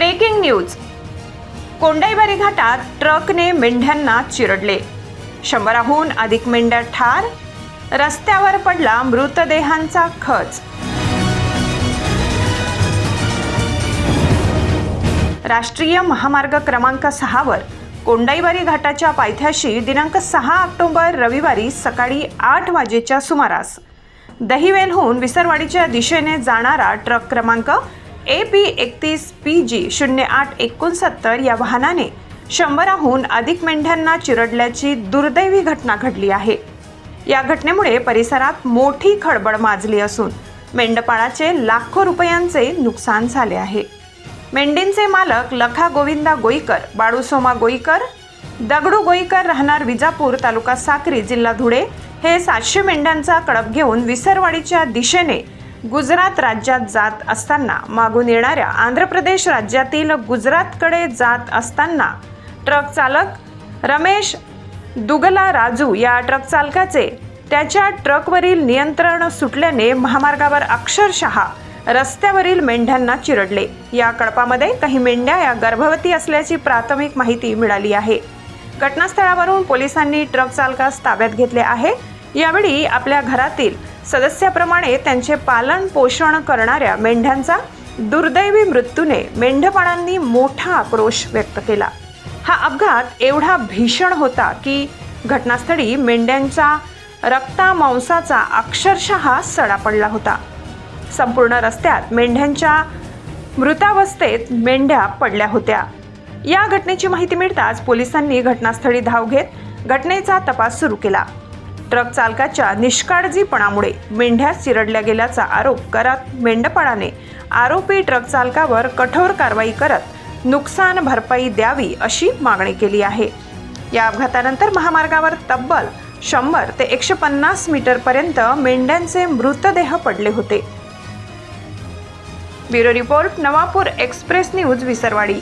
Breaking news. Kondaibari घाटात ट्रकने मेंढ्यांना चिरडले. शंभराहून अधिक मेंढ्या ठार रस्त्यावर पडला मृतदेहांचा खच. राष्ट्रीय महामार्ग क्रमांक सहावर कोंडाईबारी घाटाच्या पायथ्याशी दिनांक सहा ऑक्टोबर रविवारी सकाळी आठ वाजेच्या सुमारास दहिवेलहून विसरवाडीच्या दिशेने जाणारा ट्रक क्रमांक ए पी एकतीस पी जी शून्य आठ एकोणसत्तर या वाहनाने शंभराहून अधिक मेंढ्यांना चिरडल्याची दुर्दैवी घटना घडली आहे. या घटनेमुळे परिसरात मोठी खळबळ माजली असून मेंढपाळाचे लाखो रुपयांचे नुकसान झाले आहे. मेंढींचे मालक लखा गोविंदा गोईकर बाळूसोमा गोईकर दगडू गोईकर राहणार विजापूर तालुका साक्री जिल्हा धुळे हे सातशे मेंढ्यांचा कळप घेऊन विसरवाडीच्या दिशेने गुजरात राज्यात जात असताना मागून येणाऱ्या आंध्र प्रदेश राज्यातील गुजरातकडे जात असताना ट्रक चालक रमेश दुगला राजू या ट्रक चालकाचे त्याच्या ट्रकवरील नियंत्रण सुटल्याने महामार्गावर अक्षरशः रस्त्यावरील मेंढ्यांना चिरडले. या कळपामध्ये काही मेंढ्या या गर्भवती असल्याची प्राथमिक माहिती मिळाली आहे. घटनास्थळावरून पोलिसांनी ट्रक चालकास ताब्यात घेतले आहे. यावेळी आपल्या घरातील सदस्याप्रमाणे त्यांचे पालन पोषण करणाऱ्या मेंढ्यांचा दुर्दैवी मृत्यूने मेंढपाळांनी मोठा आक्रोश व्यक्त केला. हा अपघात एवढा भीषण होता की घटनास्थळी मेंढ्यांचा रक्ता मांसाचा अक्षरशः सडा पडला होता. संपूर्ण रस्त्यात मेंढ्यांच्या मृतावस्थेत मेंढ्या पडल्या होत्या. या घटनेची माहिती मिळताच पोलिसांनी घटनास्थळी धाव घेत घटनेचा तपास सुरू केला. ट्रक चालकाच्या निष्काळजीपणामुळे मेंढ्या चिरडल्या गेल्याचा आरोप करत मेंढपाळाने आरोपी ट्रक चालकावर कठोर कारवाई करत नुकसान भरपाई द्यावी अशी मागणी केली आहे. या अपघातानंतर महामार्गावर तब्बल शंभर ते एकशे पन्नास मीटरपर्यंत मेंढ्यांचे मृतदेह पडले होते. Bureau report Navapur express news Visarwadi.